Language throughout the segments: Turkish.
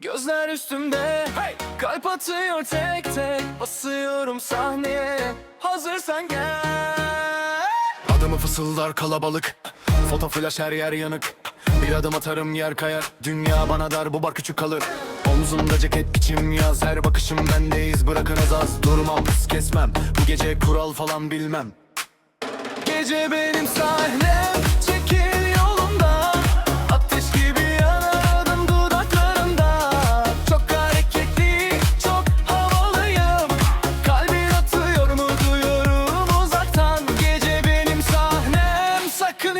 Gözler üstümde. Kalp atıyor tek tek. Basıyorum sahneye. Hazırsan gel. Adımı fısıldar kalabalık. Foto flash her yer yanık. Bir adım atarım yer kayar. Dünya bana dar bu bar küçük kalır. Omzumda ceket biçim yaz. Her bakışım bendeyiz bırakınız az. Durmam hız kesmem. Bu gece kural falan bilmem. Gece benim sahnem Çekil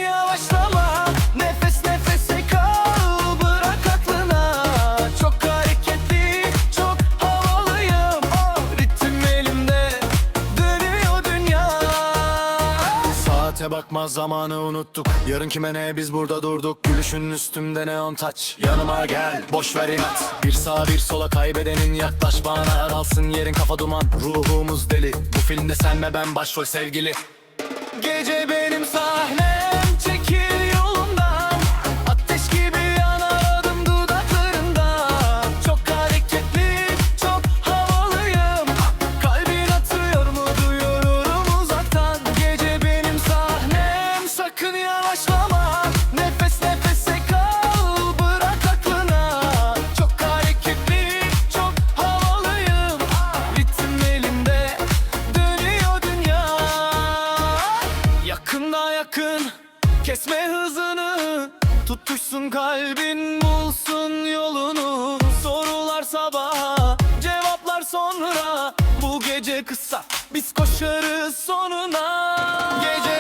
yavaşlama. Nefes nefese kal Bırak aklına. Çok hareketli, çok havalıyım. Ritim elimde Dönüyor dünya. Saate bakma zamanı unuttuk. Yarın kime ne biz burada durduk. Gülüşün üstümde neon taç Yanıma gel boş ver inat. Bir sağa bir sola kaybedenin yaklaş bana. Alsın yerin kafa duman. Ruhumuz deli. Bu filmde sen ve ben başrol sevgili. Gece benim sahnem yavaşlama Nefes nefese kal Bırak aklına. Çok hareketli, çok havalıyım. Ritim elimde Dönüyor dünya. Yakında yakın Kesme hızını. Tutuşsun kalbin bulsun yolunu. Sorular sabaha Cevaplar sonra. Bu gece kısa Biz koşarız sonuna. Gece